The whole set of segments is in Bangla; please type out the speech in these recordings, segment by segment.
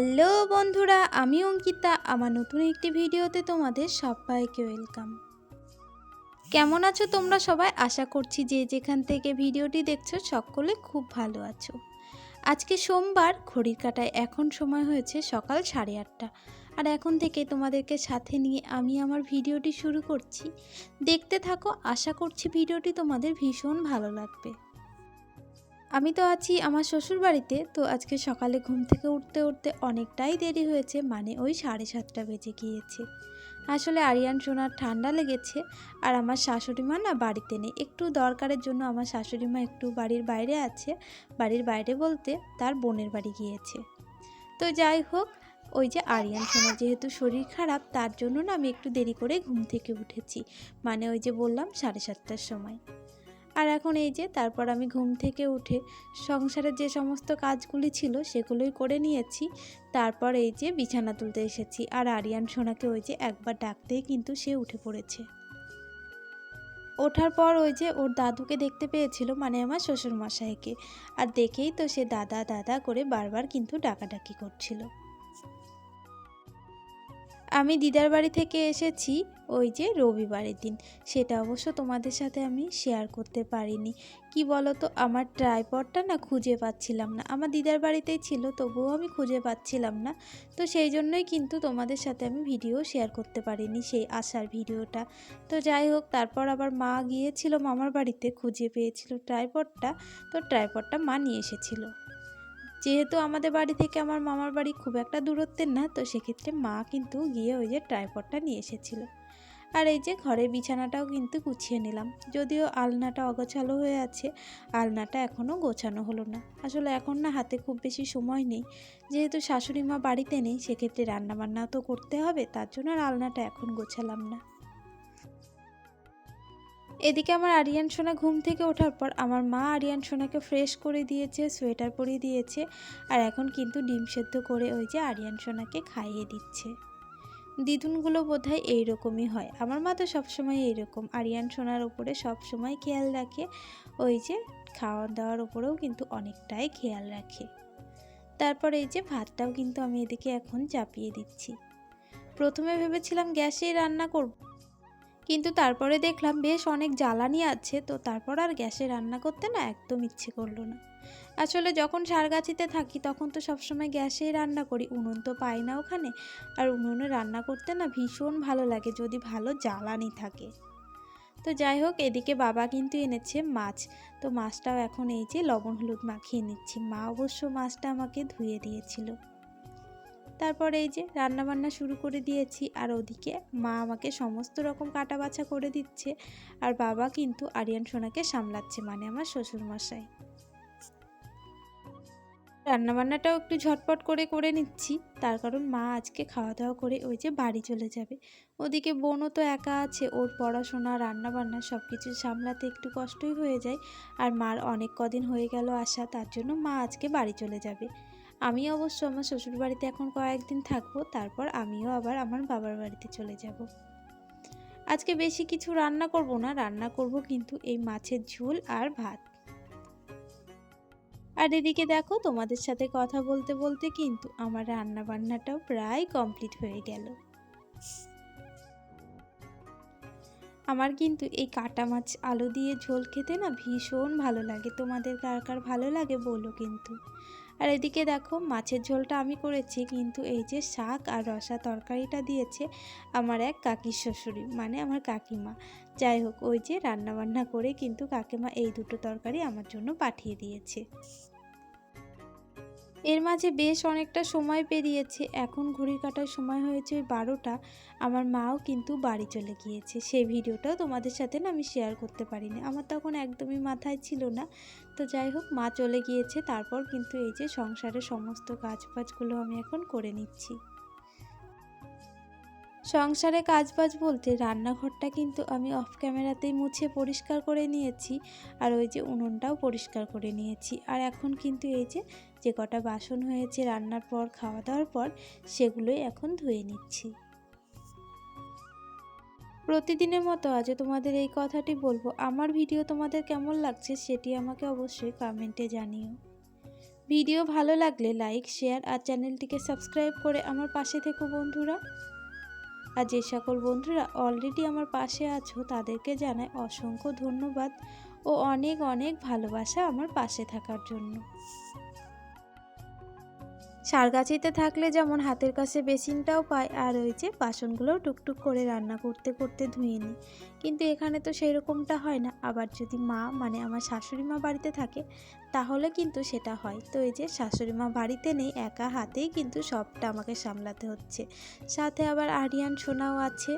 হ্যালো বন্ধুরা, আমি অঙ্কিতা। আমার নতুন একটি ভিডিওতে তোমাদের সবাইকে ওয়েলকাম। কেমন আছো তোমরা সবাই? আশা করছি যে যেখান থেকে ভিডিওটি দেখছ সকলে খুব ভালো আছো। আজকে সোমবার, ঘড়ির কাটায় এখন সময় হয়েছে সকাল সাড়ে আটটা। আর এখন থেকে তোমাদেরকে সাথে নিয়ে আমি আমার ভিডিওটি শুরু করছি। দেখতে থাকো, আশা করছি ভিডিওটি তোমাদের ভীষণ ভালো লাগবে। আমি তো আছি আমার শ্বশুর বাড়িতে তো আজকে সকালে ঘুম থেকে উঠতে উঠতে অনেকটাই দেরি হয়েছে মানে ওই সাড়ে সাতটা বেজে গিয়েছে। আসলে আরিয়ান, সোনার ঠান্ডা লেগেছে, আর আমার শাশুড়ি মা না বাড়িতে নেই। একটু দরকারের জন্য আমার শাশুড়ি মা একটু বাড়ির বাইরে আছে, বাড়ির বাইরে বলতে তার বোনের বাড়ি গিয়েছে। তো যাই হোক, ওই যে আরিয়ান, সোনার যেহেতু শরীর খারাপ, তার জন্য না আমি একটু দেরি করে ঘুম থেকে উঠেছি মানে ওই যে বললাম সাড়ে সাতটার সময়। আর এখন এই যে, তারপর আমি ঘুম থেকে উঠে সংসারের যে সমস্ত কাজগুলি ছিল সেগুলোই করে নিয়েছি। তারপর এই যে বিছানা তুলতে এসেছি। আর আরিয়ান সোনাকে ওই যে একবার ডাকতেই কিন্তু সে উঠে পড়েছে। ওঠার পর ওই যে ওর দাদুকে দেখতে পেয়েছিল মানে আমার শ্বশুর মশাইকে আর দেখেই তো সে দাদা দাদা করে বারবার কিন্তু ডাকাডাকি করছিল। আমি দিদার বাড়ি থেকে এসেছি, ওই যে রবিবারের দিন। সেটা অবশ্য তোমাদের সাথে আমি শেয়ার করতে পারিনি। কি বলো তো আমার ট্রাইপডটা না খুঁজে পাচ্ছিলাম না। আমার দিদার বাড়িতেই ছিল, তবুও আমি খুঁজে পাচ্ছিলাম না। তো সেই জন্যই কিন্তু তোমাদের সাথে আমি ভিডিও শেয়ার করতে পারিনি সেই আসার ভিডিওটা তো যাই হোক, তারপর আবার মা গিয়েছিল মামার বাড়িতে, খুঁজে পেয়েছিল ট্রাইপডটা তো ট্রাইপডটা মা নিয়ে এসেছিল। যেহেতু আমাদের বাড়ি থেকে আমার মামার বাড়ি খুব একটা দূরত্বের না, তো সেক্ষেত্রে মা কিন্তু গিয়ে ওই যে ট্রাইপডটা নিয়ে এসেছিল। আর এই যে ঘরের বিছানাটাও কিন্তু গুছিয়ে নিলাম। যদিও আলনাটা অগোছালো হয়ে আছে, আলনাটা এখনও গোছানো হলো না। আসলে এখন না হাতে খুব বেশি সময় নেই। যেহেতু শাশুড়ি মা বাড়িতে নেই, সেক্ষেত্রে রান্নাবান্নাও তো করতে হবে, তার জন্য আর আলনাটা এখন গোছালাম না। এদিকে আমার আরিয়ান সোনা ঘুম থেকে ওঠার পর আমার মা আরিয়ান সোনাকে ফ্রেশ করে দিয়েছে সোয়েটার পরিয়ে দিয়েছে আর এখন কিন্তু ডিম সেদ্ধ করে ওই যে আরিয়ান সোনাকে খাইয়ে দিচ্ছে। দিদুনগুলো বোধহয় এইরকমই হয়। আমার মা তো সবসময় এইরকম। আরিয়ান সোনার ওপরে সবসময় খেয়াল রাখে। ওই যে খাওয়া দাওয়ার উপরেও কিন্তু অনেকটাই খেয়াল রাখে। তারপর এই যে ভাতটাও কিন্তু আমি এদিকে এখন চাপিয়ে দিচ্ছি। প্রথমে ভেবেছিলাম গ্যাসেই রান্না করব কিন্তু তারপরে দেখলাম বেশ অনেক জ্বালানি আছে, তো তারপর আর গ্যাসে রান্না করতে না একদম ইচ্ছে করল না। আসলে যখন সারগাছিতে থাকি তখন তো সবসময় গ্যাসেই রান্না করি, উনুন তো পাই না ওখানে। আর উনুনে রান্না করতে না ভীষণ ভালো লাগে, যদি ভালো জ্বালানি থাকে। তো যাই হোক, এদিকে বাবা কিন্তু এনেছে মাছ। তো মাছটাও এখন এই যে লবণ হলুদ মাখিয়ে নিচ্ছি। মা অবশ্য মাছটা আমাকে ধুয়ে দিয়েছিল। তারপর এই যে রান্নাবান্না শুরু করে দিয়েছি আর ওদিকে মা আমাকে সমস্ত রকম কাটা বাছা করে দিচ্ছে আর বাবা কিন্তু আরিয়ান সোনাকে সামলাচ্ছে মানে আমার শ্বশুরমশাই। রান্নাবান্নাটাও একটু ঝটপট করে করে নিচ্ছি। তার কারণ মা আজকে খাওয়া দাওয়া করে ওই যে বাড়ি চলে যাবে। ওদিকে বোনও তো একা আছে, ওর পড়াশোনা, রান্নাবান্না সব কিছু সামলাতে একটু কষ্টই হয়ে যায়। আর মার অনেক কদিন হয়ে গেল আসা তার জন্য মা আজকে বাড়ি চলে যাবে। আমি অবশ্য আমার শ্বশুর বাড়িতে এখন কয়েকদিন থাকব, তারপর আমিও আবার আমার বাবার বাড়িতে চলে যাব। আজকে বেশি কিছু রান্না করব না, রান্না করব কিন্তু এই মাছের ঝোল আর ভাত। আর এদিকে দেখো, তোমাদের সাথে কথা বলতে বলতে কিন্তু আমার রান্না বান্নাটাও প্রায় কমপ্লিট হয়ে গেল। আমার কিন্তু এই কাটা মাছ আলু দিয়ে ঝোল খেতে না ভীষণ ভালো লাগে। তোমাদের কার কার ভালো লাগে বলো কিন্তু। আর এদিকে দেখো, মাছের ঝোলটা আমি করেছি, কিন্তু এই যে শাক আর রসা তরকারিটা দিয়েছে আমার এক কাকির শ্বশুরি মানে আমার কাকিমা। যাই হোক, ওই যে রান্নাবান্না করে কিন্তু কাকিমা এই দুটো তরকারি আমার জন্য পাঠিয়ে দিয়েছে। এর মাঝে বেশ অনেকটা সময় পেরিয়েছে। এখন ঘড়ির কাটার সময় হয়েছে ওই বারোটা। আমার মাও কিন্তু বাড়ি চলে গিয়েছে। সেই ভিডিওটাও তোমাদের সাথে না আমি শেয়ার করতে পারিনি। আমার তখন একদমই মাথায় ছিল না। তো যাই হোক, মা চলে গিয়েছে। তারপর কিন্তু এই যে সংসারের সমস্ত কাজ বাজগুলো আমি এখন করে নিচ্ছি। সংসারে কাজবাজ বলতে রান্নাঘরটা কিন্তু আমি অফ ক্যামেরাতেই মুছে পরিষ্কার করে নিয়েছি আর ওই যে উনুনটাও পরিষ্কার করে নিয়েছি। আর এখন কিন্তু এই যে যে কটা বাসন হয়েছে রান্নার পর খাওয়া দাওয়ার পর, সেগুলোই এখন ধুয়ে নিচ্ছি। প্রতিদিনের মতো আজও তোমাদের এই কথাটি বলব। আমার ভিডিও তোমাদের কেমন লাগছে সেটি আমাকে অবশ্যই কমেন্টে জানিও। ভিডিও ভালো লাগলে লাইক, শেয়ার আর চ্যানেলটিকে সাবস্ক্রাইব করে আমার পাশে থেকো বন্ধুরা। আর যে সকল বন্ধুরা অলরেডি আমার পাশে আছো, তাদেরকে জানাই অসংখ্য ধন্যবাদ ও অনেক অনেক ভালোবাসা আমার পাশে থাকার জন্য। সারগাছিতে থাকলে যেমন হাতের কাছে বেসিনটাও পায়, আর ওই যে বাসনগুলোও টুকটুক করে রান্না করতে করতে ধুয়ে নিই কিন্তু এখানে তো সেই রকমটা হয় না। আবার যদি মা মানে আমার শাশুড়ি মা বাড়িতে থাকে, তাহলে কিন্তু সেটা হয়। তো এই যে শাশুড়ি মা বাড়িতে নেই, একা হাতেই কিন্তু সবটা আমাকে সামলাতে হচ্ছে। সাথে আবার আরিয়ান, সোনাও আছে।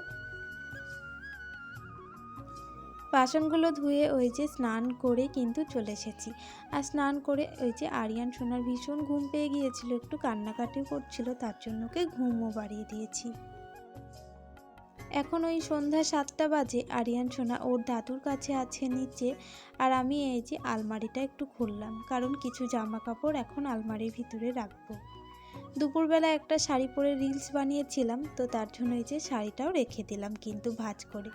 বাসনগুলো ধুয়ে ওই যে স্নান করে কিন্তু চলে এসেছি। আর স্নান করে ওই যে আরিয়ান সোনার ভীষণ ঘুম পেয়ে গিয়েছিল, একটু কান্নাকাটি করছিল, তার জন্য ওকে ঘুমও বাড়িয়ে দিয়েছি। এখন ওই সন্ধ্যা সাতটা বাজে, আরিয়ান সোনা ওর দাদুর কাছে আছে নিচে, আর আমি এই যে আলমারিটা একটু খুললাম, কারণ কিছু জামা কাপড় এখন আলমারির ভিতরে রাখব। দুপুরবেলা একটা শাড়ি পরে রিলস বানিয়েছিলাম, তো তার জন্য এই যে শাড়িটাও রেখে দিলাম কিন্তু ভাজ করে।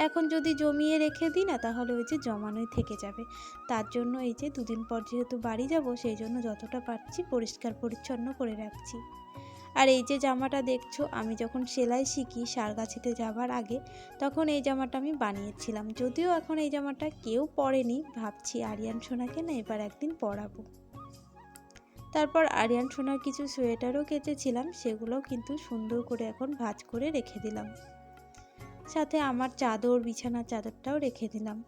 এখন যদি জমিয়ে রেখে দিই না, তাহলে ওই যে জমানোই থেকে যাবে। তার জন্য এই যে দুদিন পর যেহেতু বাড়ি যাব, সেই জন্য যতটা পারছি পরিষ্কার পরিচ্ছন্ন করে রাখছি। আর এই যে জামাটা দেখছ, আমি যখন সেলাই শিখি সারগাছিতে যাবার আগে, তখন এই জামাটা আমি বানিয়েছিলাম। যদিও এখন এই জামাটা কেউ পরেনি, ভাবছি আরিয়ান সোনাকে না এবার একদিন পরাবো। তারপর আরিয়ান সোনার কিছু সোয়েটারও কেচেছিলাম, সেগুলোও কিন্তু সুন্দর করে এখন ভাঁজ করে রেখে দিলাম। সাথে আমার চাদর, বিছানার চাদরটাও রেখে দিলাম।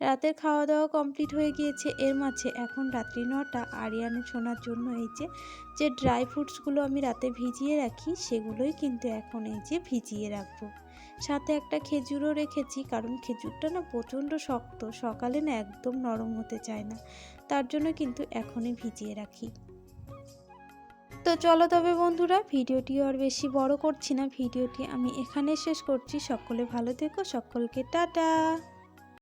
রাতের খাওয়া দাওয়া কমপ্লিট হয়ে গিয়েছে। এর মাঝে এখন রাত্রি নটা। আরিয়ানে শোনার জন্য এই যে যে ড্রাই ফ্রুটসগুলো আমি রাতে ভিজিয়ে রাখি, সেগুলোই কিন্তু এখন এই যে ভিজিয়ে রাখব। সাথে একটা খেজুরও রেখেছি, কারণ খেজুরটা না প্রচণ্ড শক্ত। সকালে না একদম নরম হতে চায় না। তার জন্য কিন্তু এখনই ভিজিয়ে রাখি। তো চলো তবে বন্ধুরা, ভিডিওটি আর বেশি বড় করছি না, ভিডিওটি আমি এখানে শেষ করছি। সকলে ভালো থেকো, সকলকে টাটা।